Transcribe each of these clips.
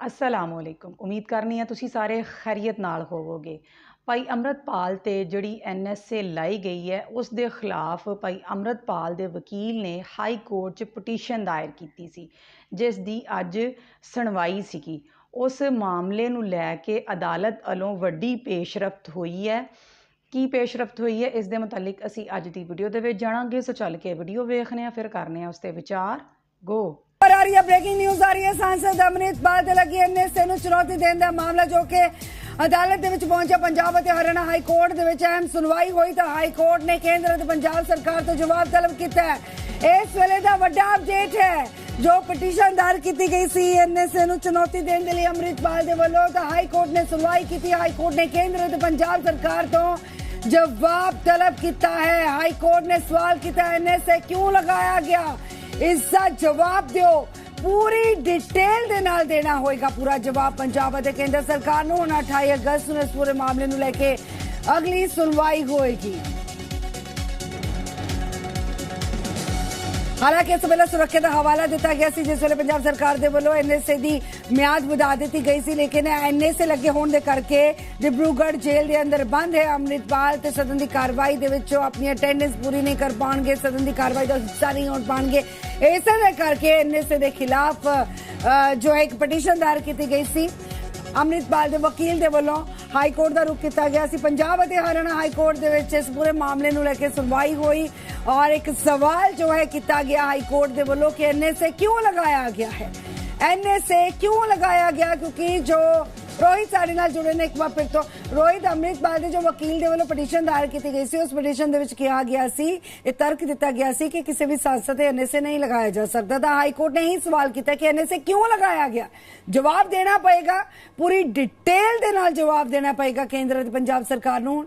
ਅਸਲਾਮੁਅਲੈਕੁਮ। ਉਮੀਦ ਕਰਨੀ ਆ ਤੁਸੀਂ ਸਾਰੇ ਖੈਰੀਅਤ ਨਾਲ ਹੋਵੋਗੇ। ਭਾਈ ਅੰਮ੍ਰਿਤਪਾਲ ਤੇ ਜਿਹੜੀ ਐਨਐਸਏ ਲਾਈ ਗਈ ਹੈ, ਉਸ ਦੇ ਖਿਲਾਫ ਭਾਈ ਅੰਮ੍ਰਿਤਪਾਲ ਦੇ ਵਕੀਲ ਨੇ ਹਾਈ ਕੋਰਟ 'ਚ ਪਟੀਸ਼ਨ ਦਾਇਰ ਕੀਤੀ ਸੀ, ਜਿਸ ਦੀ ਅੱਜ ਸੁਣਵਾਈ ਸੀਗੀ। ਉਸ ਮਾਮਲੇ ਨੂੰ ਲੈ ਕੇ ਅਦਾਲਤ ਵੱਲੋਂ ਵੱਡੀ ਪੇਸ਼ਰਫਤ ਹੋਈ ਹੈ। ਕੀ ਪੇਸ਼ਰਫਤ ਹੋਈ ਹੈ, ਇਸ ਦੇ ਮੁਤਲਕ ਅਸੀਂ ਅੱਜ ਦੀ ਵੀਡੀਓ ਦੇ ਵਿੱਚ ਜਾਣਾਂਗੇ। ਸੋ ਚੱਲ ਕੇ ਵੀਡੀਓ ਵੇਖਨੇ ਆ ਫਿਰ ਕਰਨੇ ਆ ਉਸ ਤੇ ਵਿਚਾਰ। ਗੋ ਪਰ ਆ ਰਹੀ ਹੈ ਬ੍ਰੇਕਿੰਗ ਨਿਊਜ਼ ਆ ਰਹੀ ਹੈ ਸਾਂਸਦ ਅਮਰਿਤਪਾਲ ਤੇ ਲੱਗੀ ਐਨਐਸਏ ਨੂੰ ਚੁਣੌਤੀ ਦੇਣ ਦਾ ਮਾਮਲਾ ਜੋ ਕਿ ਅਦਾਲਤ ਦੇ ਵਿੱਚ ਪਹੁੰਚਿਆ ਪੰਜਾਬ ਅਤੇ ਹਰਿਆਣਾ ਹਾਈ ਕੋਰਟ ਦੇ ਵਿੱਚ ਅਹਿਮ ਸੁਣਵਾਈ ਹੋਈ ਤਾਂ ਹਾਈ ਕੋਰਟ ਨੇ ਕੇਂਦਰ ਅਤੇ ਪੰਜਾਬ ਸਰਕਾਰ ਤੋਂ ਜਵਾਬ ਤਲਬ ਕੀਤਾ ਹੈ। ਇਸ ਵੇਲੇ ਦਾ ਵੱਡਾ ਅਪਡੇਟ ਹੈ, ਜੋ ਪਟੀਸ਼ਨ ਦਾਇਰ ਕੀਤੀ ਗਈ ਸੀ ਐਨਐਸਏ ਨੂੰ ਚੁਣੌਤੀ ਦੇਣ ਦੇ ਲਈ ਅਮਰਿਤਪਾਲ ਦੇ ਵੱਲੋਂ ਤਾਂ ਹਾਈ ਕੋਰਟ ਨੇ ਸੁਣਵਾਈ ਕੀਤੀ। ਹਾਈ ਕੋਰਟ ਨੇ ਕੇਂਦਰ ਅਤੇ ਪੰਜਾਬ ਸਰਕਾਰ ਤੋਂ ਜਵਾਬ ਤਲਬ ਕੀਤਾ ਹੈ। ਹਾਈ ਕੋਰਟ ਨੇ ਸਵਾਲ ਕੀਤਾ ਐਨਐਸਏ ਕਿਉਂ ਲਗਾਇਆ ਗਿਆ? ਇਸ ਦਾ ਜਵਾਬ ਦਿਓ। ਪੂਰੀ ਡਿਟੇਲ ਦੇ ਨਾਲ ਦੇਣਾ ਹੋਏਗਾ ਪੂਰਾ ਜਵਾਬ ਪੰਜਾਬ ਅਤੇ ਕੇਂਦਰ ਸਰਕਾਰ ਨੂੰ। ਹੁਣ 28 ਅਗਸਤ ਨੂੰ ਇਸ ਪੂਰੇ ਮਾਮਲੇ ਨੂੰ ਲੈ ਕੇ ਅਗਲੀ ਸੁਣਵਾਈ ਹੋਏਗੀ। ਹਾਲਾਂਕਿ ਇਸ ਵੇਲੇ ਸੁਰੱਖਿਆ ਦਾ ਹਵਾਲਾ ਦਿੱਤਾ ਗਿਆ ਸੀ, ਜਿਸ ਵੇਲੇ ਪੰਜਾਬ ਸਰਕਾਰ ਦੇ ਵੱਲੋਂ ਐਨਐਸਏ ਦੀ ਮਿਆਦ ਵਧਾ ਦਿੱਤੀ ਗਈ ਸੀ, ਲੇਕਿਨ ਐਨਐਸਏ ਲੱਗੇ ਹੋਣ ਦੇ ਕਰਕੇ ਡਿਬਰੂਗੜ੍ਹ ਜੇਲ੍ਹ ਦੇ ਅੰਦਰ ਬੰਦ ਹੈ ਅੰਮ੍ਰਿਤਪਾਲ ਤੇ ਸਦਨ ਦੀ ਕਾਰਵਾਈ ਦੇ ਵਿੱਚ ਆਪਣੀ ਅਟੈਂਡੈਂਸ ਪੂਰੀ ਨਹੀਂ ਕਰ ਪਾਣਗੇ ਸਦਨ ਦੀ ਕਾਰਵਾਈ ਦਾ ਹਿੱਸਾ ਨਹੀਂ ਹੋਣ ਪਾਣਗੇ ਇਸੇ ਦੇ ਕਰਕੇ ਐਨਐਸਏ ਦੇ ਖਿਲਾਫ ਜੋ ਹੈ ਇੱਕ ਪਟੀਸ਼ਨ ਦਾਇਰ ਕੀਤੀ ਗਈ ਸੀ। ਅੰਮ੍ਰਿਤਪਾਲ ਦੇ ਵਕੀਲ ਦੇ ਵੱਲੋਂ ਹਾਈ ਕੋਰਟ ਦਾ ਰੁਖ ਕੀਤਾ ਗਿਆ ਸੀ। ਪੰਜਾਬ ਅਤੇ ਹਰਿਆਣਾ ਹਾਈ ਕੋਰਟ ਦੇ ਵਿੱਚ ਇਸ ਪੂਰੇ ਮਾਮਲੇ ਨੂੰ ਲੈ ਕੇ ਸੁਣਵਾਈ ਹੋਈ ਔਰ ਇੱਕ ਸਵਾਲ ਜੋ ਹੈ ਕੀਤਾ ਗਿਆ ਹਾਈ ਕੋਰਟ ਦੇ ਵੱਲੋਂ ਕਿ ਐਨਐਸਏ ਕਿਉਂ ਲਗਾਇਆ ਗਿਆ ਹੈ? ਐਨਐਸਏ ਕਿਉਂ ਲਗਾਇਆ ਗਿਆ? ਕਿਉਂਕਿ ਜੋ ਰੋਹਿਤ ਸਾਡੇ ਨਾਲ ਜੁੜੇ ਨੇ ਇੱਕ ਵਾਰ ਫਿਰ ਤੋਂ। ਰੋਹਿਤ, ਅੰਮ੍ਰਿਤਪਾਲ ਦੇ ਜੋ ਵਕੀਲ ਦੇ ਵੱਲੋਂ ਪਟੀਸ਼ਨ ਦਾਇਰ ਕੀਤੀ ਗਈ ਸੀ, ਉਸ ਪਟੀਸ਼ਨ ਦੇ ਵਿੱਚ ਕਿਹਾ ਗਿਆ ਸੀ, ਇਹ ਤਰਕ ਦਿੱਤਾ ਗਿਆ ਸੀ ਕਿ ਕਿਸੇ ਵੀ ਸੰਸਥਾ ਤੇ ਐਨਐਸਏ ਨਹੀਂ ਲਗਾਇਆ ਜਾ ਸਕਦਾ। ਤਾਂ ਹਾਈ ਕੋਰਟ ਨੇ ਹੀ ਸਵਾਲ ਕੀਤਾ ਕਿ ਐਨਐਸਏ ਕਿਉਂ ਲਗਾਇਆ ਗਿਆ? ਜਵਾਬ ਦੇਣਾ ਪਏਗਾ, ਪੂਰੀ ਡਿਟੇਲ ਦੇ ਨਾਲ ਜਵਾਬ ਦੇਣਾ ਪਏਗਾ ਕੇਂਦਰ ਅਤੇ ਪੰਜਾਬ ਸਰਕਾਰ ਨੂੰ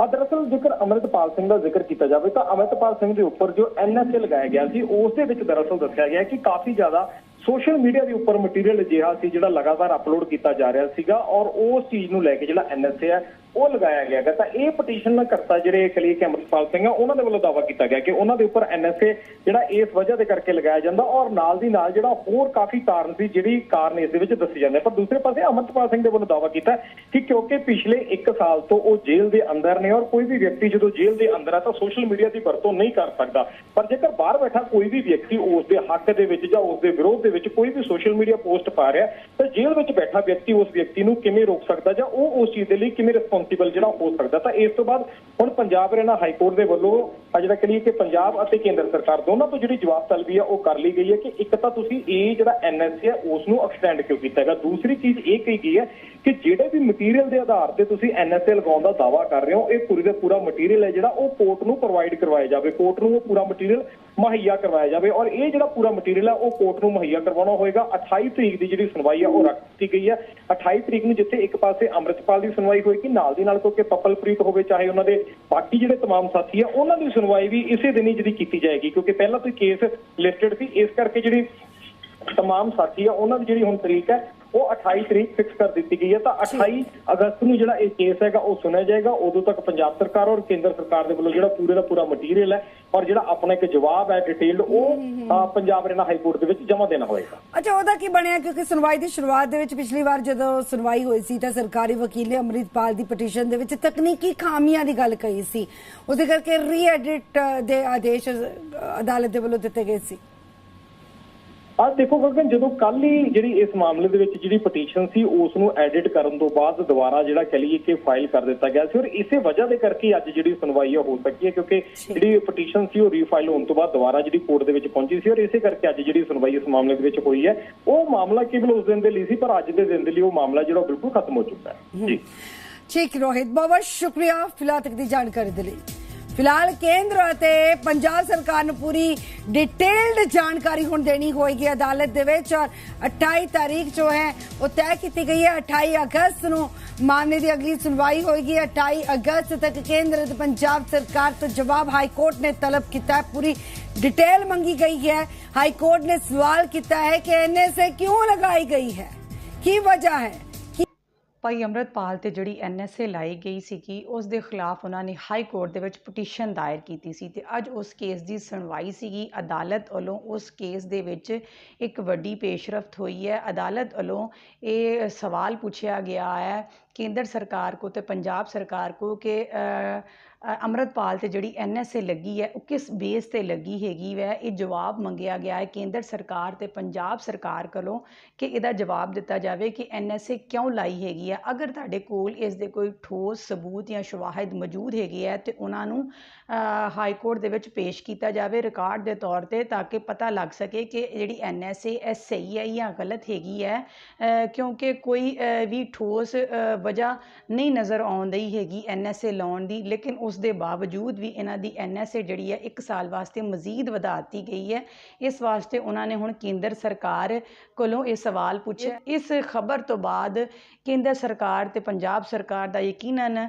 ਆ ਦਰਅਸਲ ਜੇਕਰ ਅਮਰਿਤਪਾਲ ਸਿੰਘ ਦਾ ਜ਼ਿਕਰ ਕੀਤਾ ਜਾਵੇ ਤਾਂ ਅਮਰਿਤਪਾਲ ਸਿੰਘ ਦੇ ਉੱਪਰ ਜੋ ਐਨਐਸਏ ਲਗਾਇਆ ਗਿਆ ਸੀ, ਉਸ ਦੇ ਵਿੱਚ ਦਰਅਸਲ ਦੱਸਿਆ ਗਿਆ ਕਿ ਕਾਫੀ ਜ਼ਿਆਦਾ ਸੋਸ਼ਲ ਮੀਡੀਆ ਦੇ ਉੱਪਰ ਮਟੀਰੀਅਲ ਅਜਿਹਾ ਸੀ ਜਿਹੜਾ ਲਗਾਤਾਰ ਅਪਲੋਡ ਕੀਤਾ ਜਾ ਰਿਹਾ ਸੀਗਾ ਔਰ ਉਸ ਚੀਜ਼ ਨੂੰ ਲੈ ਕੇ ਜਿਹੜਾ ਐਨਐਸਏ ਹੈ ਉਹ ਲਗਾਇਆ ਗਿਆ ਗਾ। ਤਾਂ ਇਹ ਪਟੀਸ਼ਨ ਕਰਤਾ ਜਿਹੜੇ ਕਲੀਏ ਕਿ ਅਮਰਿਤਪਾਲ ਸਿੰਘ ਆ, ਉਹਨਾਂ ਦੇ ਵੱਲੋਂ ਦਾਅਵਾ ਕੀਤਾ ਗਿਆ ਕਿ ਉਹਨਾਂ ਦੇ ਉੱਪਰ ਐਨਐਸਏ ਜਿਹੜਾ ਇਸ ਵਜ੍ਹਾ ਦੇ ਕਰਕੇ ਲਗਾਇਆ ਜਾਂਦਾ ਔਰ ਨਾਲ ਦੀ ਨਾਲ ਜਿਹੜਾ ਹੋਰ ਕਾਫੀ ਕਾਰਨ ਸੀ, ਜਿਹੜੀ ਕਾਰਨ ਇਸ ਦੇ ਵਿੱਚ ਦੱਸੇ ਜਾਂਦੇ ਪਰ ਦੂਸਰੇ ਪਾਸੇ ਅਮਰਿਤਪਾਲ ਸਿੰਘ ਦੇ ਵੱਲੋਂ ਦਾਅਵਾ ਕੀਤਾ ਕਿ ਕਿਉਂਕਿ ਪਿਛਲੇ 1 ਸਾਲ ਤੋਂ ਉਹ ਜੇਲ੍ਹ ਦੇ ਅੰਦਰ ਨੇ ਔਰ ਕੋਈ ਵੀ ਵਿਅਕਤੀ ਜਦੋਂ ਜੇਲ੍ਹ ਦੇ ਅੰਦਰ ਆ ਤਾਂ ਸੋਸ਼ਲ ਮੀਡੀਆ ਦੀ ਵਰਤੋਂ ਨਹੀਂ ਕਰ ਸਕਦਾ। ਪਰ ਜੇਕਰ ਬਾਹਰ ਬੈਠਾ ਕੋਈ ਵੀ ਵਿਅਕਤੀ ਉਸ ਦੇ ਹੱਕ ਦੇ ਵਿੱਚ ਜਾਂ ਉਸ ਦੇ ਵਿਰੋਧ ਦੇ ਵਿੱਚ ਕੋਈ ਵੀ ਸੋਸ਼ਲ ਮੀਡੀਆ ਪੋਸਟ ਪਾ ਰਿਹਾ, ਤਾਂ ਜੇਲ੍ਹ ਵਿੱਚ ਬੈਠਾ ਵਿਅਕਤੀ ਉਸ ਵਿਅਕਤੀ ਨੂੰ ਕਿਵੇਂ ਰੋਕ ਸਕਦਾ ਜਾਂ ਉਹ ਉਸ ਚੀਜ਼ ਦੇ ਲਈ ਕਿਵੇਂ ਰਿਸਪੌਂਸਿਬਲ ਜਿਹੜਾ ਹੋ ਸਕਦਾ। ਤਾਂ ਇਸ ਤੋਂ ਬਾਅਦ ਹੁਣ ਪੰਜਾਬ ਹਰਿਆਣਾ ਹਾਈ ਕੋਰਟ ਦੇ ਵੱਲੋਂ ਆ ਜਿਹੜਾ ਕਹੀਏ ਕਿ ਪੰਜਾਬ ਅਤੇ ਕੇਂਦਰ ਸਰਕਾਰ ਦੋਨਾਂ ਤੋਂ ਜਿਹੜੀ ਜਵਾਬ ਤਲਬੀ ਆ, ਉਹ ਕਰ ਲਈ ਗਈ ਹੈ ਕਿ ਇੱਕ ਤਾਂ ਤੁਸੀਂ ਇਹ ਜਿਹੜਾ ਐਨਐਸਏ ਹੈ ਉਸ ਨੂੰ ਐਕਸਟੈਂਡ ਕਿਉਂ ਕੀਤਾ ਹੈਗਾ? ਦੂਸਰੀ ਚੀਜ਼ ਇਹ ਕਹੀ ਗਈ ਹੈ ਕਿ ਜਿਹੜੇ ਵੀ ਮਟੀਰੀਅਲ ਦੇ ਆਧਾਰ ਤੇ ਤੁਸੀਂ ਐਨਐਸਏ ਲਗਾਉਣ ਦਾ ਦਾਅਵਾ ਕਰ ਰਹੇ ਹੋ, ਇਹ ਪੂਰੀ ਦਾ ਪੂਰਾ ਮਟੀਰੀਅਲ ਹੈ ਜਿਹੜਾ ਉਹ ਕੋਰਟ ਨੂੰ ਪ੍ਰੋਵਾਈਡ ਕਰਵਾਇਆ ਜਾਵੇ। ਕੋਰਟ ਨੂੰ ਉਹ ਪੂਰਾ ਮਟੀਰੀਅਲ ਮੁਹੱਈਆ ਕਰਵਾਇਆ ਜਾਵੇ ਔਰ ਇਹ ਜਿਹੜਾ ਪੂਰਾ ਮਟੀਰੀਅਲ ਹੈ, ਉਹ ਕੋਰਟ ਨੂੰ ਮੁਹੱਈਆ ਕਰਵਾਉਣਾ ਹੋਏਗਾ। 28 ਤਰੀਕ ਦੀ ਜਿਹੜੀ ਸੁਣਵਾਈ ਹੈ ਉਹ ਰੱਖ ਦਿੱਤੀ ਗਈ ਹੈ। 28 ਤਰੀਕ ਨੂੰ ਜਿੱਥੇ ਇੱਕ ਪਾਸੇ ਅੰਮ੍ਰਿਤਪਾਲ ਦੀ ਸੁਣਵਾਈ ਹੋਏਗੀ, ਨਾਲ ਦੀ ਨਾਲ ਕਿਉਂਕਿ ਪਪਲਪ੍ਰੀਤ ਹੋਵੇ ਚਾਹੇ ਉਹਨਾਂ ਦੇ ਬਾਕੀ ਜਿਹੜੇ तमाम ਸਾਥੀ ਆ ਉਹਨਾਂ ਦੀ ਸੁਣਵਾਈ ਵੀ ਇਸੇ ਦਿਨ ਹੀ ਜਿਹੜੀ ਕੀਤੀ ਜਾਏਗੀ ਕਿਉਂਕਿ ਪਹਿਲਾਂ ਤੋਂ ਹੀ ਕੇਸ ਲਿਸਟਡ ਸੀ ਇਸ ਕਰਕੇ ਜਿਹੜੀ तमाम ਸਾਥੀ ਆ ਉਹਨਾਂ ਦੀ ਜਿਹੜੀ ਹੁਣ ਤਰੀਕ ਹੈ ਉਹ 28 ਤਰੀਕ ਫਿਕਸ ਕਰ ਦਿੱਤੀ ਗਈ ਹੈ। ਤਾਂ 28 ਅਗਸਤ ਨੂੰ ਜਿਹੜਾ ਇਹ ਕੇਸ ਹੈਗਾ ਉਹ ਸੁਣਿਆ ਜਾਏਗਾ। ਉਦੋਂ ਤੱਕ ਪੰਜਾਬ ਸਰਕਾਰ ਔਰ ਕੇਂਦਰ ਸਰਕਾਰ ਦੇ ਵੱਲੋਂ ਜਿਹੜਾ ਪੂਰੇ ਦਾ ਪੂਰਾ ਮਟੀਰੀਅਲ ਹੈ ਔਰ ਜਿਹੜਾ ਆਪਣਾ ਇੱਕ ਜਵਾਬ ਹੈ ਡਿਟੇਲਡ ਉਹ ਪੰਜਾਬ ਹਰਿਆਣਾ ਹਾਈ ਕੋਰਟ ਦੇ ਵਿੱਚ ਜਮ੍ਹਾਂ ਦੇਣਾ ਹੋਏਗਾ। ਅੱਛਾ ਉਹਦਾ ਕੀ ਬਣਿਆ? ਕਿਉਂਕਿ ਸੁਣਵਾਈ ਦੀ ਸ਼ੁਰੂਆਤ ਦੇ ਵਿੱਚ ਪਿਛਲੀ ਵਾਰ ਜਦੋਂ ਸੁਣਵਾਈ ਹੋਈ ਸੀ ਤਾਂ ਸਰਕਾਰੀ ਵਕੀਲ ਨੇ ਅੰਮ੍ਰਿਤਪਾਲ ਦੀ ਪਟੀਸ਼ਨ ਦੇ ਵਿੱਚ ਤਕਨੀਕੀ ਖਾਮੀਆਂ ਦੀ ਗੱਲ ਕਹੀ ਸੀ। ਉਹਦੇ ਕਰਕੇ ਰੀ-ਐਡਿਟ ਦੇ ਆਦੇਸ਼ ਅਦਾਲਤ ਦੇ ਵੱਲੋਂ ਦਿੱਤੇ ਗਏ ਸੀ। ਆ ਦੇਖੋ ਗਗਨ ਜਦੋਂ ਕੱਲ ਹੀ ਜਿਹੜੀ ਇਸ ਮਾਮਲੇ ਦੇ ਵਿੱਚ ਜਿਹੜੀ ਪਟੀਸ਼ਨ ਸੀ ਉਸ ਨੂੰ ਐਡਿਟ ਕਰਨ ਤੋਂ ਬਾਅਦ ਦੁਬਾਰਾ ਜਿਹੜਾ ਕਹ ਲਈਏ ਕਿ ਫਾਈਲ ਕਰ ਦਿੱਤਾ ਗਿਆ ਸੀ ਔਰ ਇਸੇ ਵਜ੍ਹਾ ਦੇ ਕਰਕੇ ਅੱਜ ਜਿਹੜੀ ਸੁਣਵਾਈ ਹੋ ਸਕੀ ਹੈ ਕਿਉਂਕਿ ਜਿਹੜੀ ਪਟੀਸ਼ਨ ਸੀ ਉਹ ਰੀਫਾਈਲ ਹੋਣ ਤੋਂ ਬਾਅਦ ਦੁਬਾਰਾ ਜਿਹੜੀ ਕੋਰਟ ਦੇ ਵਿੱਚ ਪਹੁੰਚੀ ਸੀ ਔਰ ਇਸੇ ਕਰਕੇ ਅੱਜ ਜਿਹੜੀ ਸੁਣਵਾਈ ਇਸ ਮਾਮਲੇ ਦੇ ਵਿੱਚ ਹੋਈ ਹੈ। ਉਹ ਮਾਮਲਾ ਕੇਵਲ ਉਸ ਦਿਨ ਦੇ ਲਈ ਸੀ ਪਰ ਅੱਜ ਦੇ ਦਿਨ ਦੇ ਲਈ ਉਹ ਮਾਮਲਾ ਜਿਹੜਾ ਬਿਲਕੁਲ ਖਤਮ ਹੋ ਚੁੱਕਾ ਹੈ। ਜੀ। ਠੀਕ ਰੋਹਿਤ ਬਹੁਤ ਸ਼ੁਕਰੀਆ ਫਿਲਹਾਲ ਤੱਕ ਦੀ ਜਾਣਕਾਰੀ ਦੇ ਲਈ। ਫਿਲਹਾਲ ਕੇਂਦਰ ਅਤੇ ਪੰਜਾਬ ਸਰਕਾਰ ਨੂੰ ਪੂਰੀ ਡਿਟੇਲਡ ਜਾਣਕਾਰੀ ਹੁਣ ਦੇਣੀ ਹੋਏਗੀ। ਅਦਾਲਤ ਦੇ ਵਿੱਚ ਔਰ 28 ਤਾਰੀਖ ਜੋ ਹੈ, ਉਹ ਤੈਅ ਕੀਤੀ ਗਈ ਹੈ। 28 ਅਗਸਤ ਨੂੰ ਮਾਮਲੇ ਦੀ ਅਗਲੀ ਸੁਣਵਾਈ ਹੋਏਗੀ। 28 ਅਗਸਤ ਤੱਕ ਕੇਂਦਰ ਅਤੇ ਪੰਜਾਬ ਸਰਕਾਰ ਤੋਂ ਜਵਾਬ ਹਾਈ ਕੋਰਟ ਨੇ ਤਲਬ ਕੀਤਾ ਹੈ। ਪੂਰੀ ਡਿਟੇਲ ਮੰਗੀ ਗਈ ਹੈ। ਹਾਈ ਕੋਰਟ ਨੇ ਸਵਾਲ ਕੀਤਾ ਹੈ ਕਿ ਐਨਐਸਏ ਕਿਉਂ ਲਗਾਈ ਗਈ ਹੈ? ਕੀ ਵਜ੍ਹਾ ਹੈ? ਭਾਈ ਅੰਮ੍ਰਿਤਪਾਲ ਤੇ ਜਿਹੜੀ ਐਨਐਸਏ ਲਾਈ ਗਈ ਸੀਗੀ, ਉਸ ਦੇ ਖਿਲਾਫ ਉਹਨਾਂ ਨੇ ਹਾਈ ਕੋਰਟ ਦੇ ਵਿੱਚ ਪਟੀਸ਼ਨ ਦਾਇਰ ਕੀਤੀ ਸੀ ਤੇ ਅੱਜ ਉਸ ਕੇਸ ਦੀ ਸੁਣਵਾਈ ਸੀਗੀ। ਅਦਾਲਤ ਵੱਲੋਂ ਉਸ ਕੇਸ ਦੇ ਵਿੱਚ ਇੱਕ ਵੱਡੀ ਪੇਸ਼ਰਫਤ ਹੋਈ ਹੈ। ਅਦਾਲਤ ਵੱਲੋਂ ਇਹ ਸਵਾਲ ਪੁੱਛਿਆ ਗਿਆ ਹੈ ਕੇਂਦਰ ਸਰਕਾਰ ਕੋ ਤੇ ਪੰਜਾਬ ਸਰਕਾਰ ਕੋ ਕਿ ਅੰਮ੍ਰਿਤਪਾਲ ਤੇ ਜਿਹੜੀ ਐਨਐਸਏ ਲੱਗੀ ਹੈ, ਉਹ ਕਿਸ ਬੇਸ ਤੇ ਲੱਗੀ ਹੈਗੀ ਵੈ? ਇਹ ਜਵਾਬ ਮੰਗਿਆ ਗਿਆ ਹੈ ਕੇਂਦਰ ਸਰਕਾਰ ਤੇ ਪੰਜਾਬ ਸਰਕਾਰ ਕੋਲੋਂ ਕਿ ਇਹਦਾ ਜਵਾਬ ਦਿੱਤਾ ਜਾਵੇ ਕਿ ਐਨਐਸਏ ਕਿਉਂ ਲਾਈ ਹੈਗੀ ਹੈ? ਅਗਰ ਤੁਹਾਡੇ ਕੋਲ ਇਸ ਦੇ ਕੋਈ ਠੋਸ ਸਬੂਤ ਜਾਂ ਸ਼ਵਾਹਿਦ ਮੌਜੂਦ ਹੈਗੇ ਹੈ, ਤੇ ਉਹਨਾਂ ਨੂੰ ਹਾਈ ਕੋਰਟ ਦੇ ਵਿੱਚ ਪੇਸ਼ ਕੀਤਾ ਜਾਵੇ ਰਿਕਾਰਡ ਦੇ ਤੌਰ ਤੇ ਤਾਂ ਕਿ ਪਤਾ ਲੱਗ ਸਕੇ ਕਿ ਜਿਹੜੀ ਐਨਐਸਏ ਇਹ ਸਹੀ ਹੈ ਜਾਂ ਗਲਤ ਹੈਗੀ ਹੈ ਕਿਉਂਕਿ ਕੋਈ ਵੀ ਠੋਸ ਵਜ੍ਹਾ ਨਹੀਂ ਨਜ਼ਰ ਆਉਂਦੀ ਹੈਗੀ ਐਨਐਸਏ ਲਾਉਣ ਦੀ ਲੇਕਿਨ ਉਸ ਦੇ ਬਾਵਜੂਦ ਵੀ ਇਹਨਾਂ ਦੀ ਐਨਐਸਏ ਜਿਹੜੀ ਹੈ 1 ਸਾਲ ਵਾਸਤੇ ਮਜ਼ੀਦ ਵਧਾ ਦਿੱਤੀ ਗਈ ਹੈ। ਇਸ ਵਾਸਤੇ ਉਹਨਾਂ ਨੇ ਹੁਣ ਕੇਂਦਰ ਸਰਕਾਰ ਕੋਲੋਂ ਇਹ ਸਵਾਲ ਪੁੱਛਿਆ। ਇਸ ਖਬਰ ਤੋਂ ਬਾਅਦ ਕੇਂਦਰ ਸਰਕਾਰ ਤੇ ਪੰਜਾਬ ਸਰਕਾਰ ਦਾ ਯਕੀਨਨ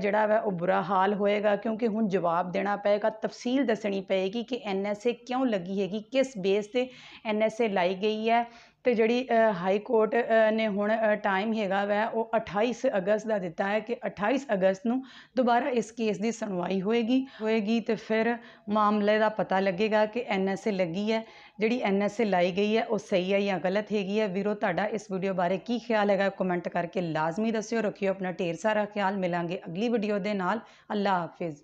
ਜਿਹੜਾ ਵਾ ਉਹ ਬੁਰਾ ਹਾਲ ਹੋਏਗਾ ਕਿਉਂਕਿ ਹੁਣ ਜਵਾਬ ਦੇਣਾ ਪਏਗਾ ਤਫਸੀਲ ਦੱਸਣੀ ਪਏਗੀ ਕਿ ਐਨਐਸਏ ਕਿਉਂ ਲੱਗੀ ਹੈਗੀ ਕਿਸ ਬੇਸ ਤੇ ਐਨਐਸਏ ਲਾਈ ਗਈ ਹੈ। ਤੇ ਜਿਹੜੀ ਹਾਈ ਕੋਰਟ ਨੇ ਹੁਣ ਟਾਈਮ ਹੈਗਾ ਵੈ, ਉਹ 28 ਅਗਸਤ ਦਾ ਦਿੱਤਾ ਹੈ ਕਿ 28 ਅਗਸਤ ਨੂੰ ਦੁਬਾਰਾ ਇਸ ਕੇਸ ਦੀ ਸੁਣਵਾਈ ਹੋਏਗੀ। ਹੋਏਗੀ ਤੇ ਫਿਰ ਮਾਮਲੇ ਦਾ ਪਤਾ ਲੱਗੇਗਾ ਕਿ ਐਨਐਸਏ ਲੱਗੀ ਹੈ। ਜਿਹੜੀ ਐਨਐਸਏ ਲਾਈ ਗਈ ਹੈ, ਉਹ ਸਹੀ ਹੈ ਜਾਂ ਗਲਤ ਹੈਗੀ ਹੈ। ਵੀਰੋ, ਤੁਹਾਡਾ ਇਸ ਵੀਡੀਓ ਬਾਰੇ ਕੀ ਖਿਆਲ ਹੈਗਾ? ਕਮੈਂਟ ਕਰਕੇ ਲਾਜ਼ਮੀ ਦੱਸਿਓ। ਰੱਖਿਓ ਆਪਣਾ ਢੇਰ ਸਾਰਾ ਖਿਆਲ। ਮਿਲਾਂਗੇ ਅਗਲੀ ਵੀਡੀਓ ਦੇ ਨਾਲ। ਅੱਲਾ ਹਾਫਿਜ਼।